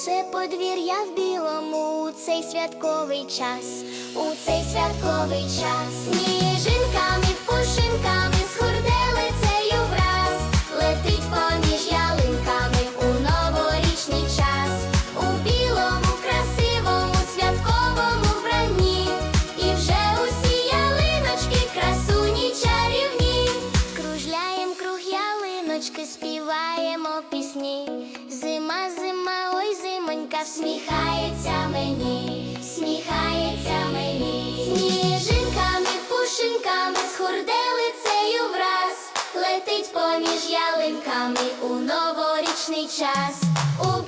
усе подвір'я в білому, у цей святковий час, у цей святковий час, Сніжинками, пушинками, з хурделицею враз, летить поміж ялинками у новорічний час, у білому, красивому, святковому вбранні, і вже усі ялиночки, красуні чарівні, кружляєм круг ялиночки, співаємо пісні. Сніжинка всміхається мені, сміхається мені, сніжинками, пушинками, з хурделицею враз, летить поміж ялинками у новорічний час. У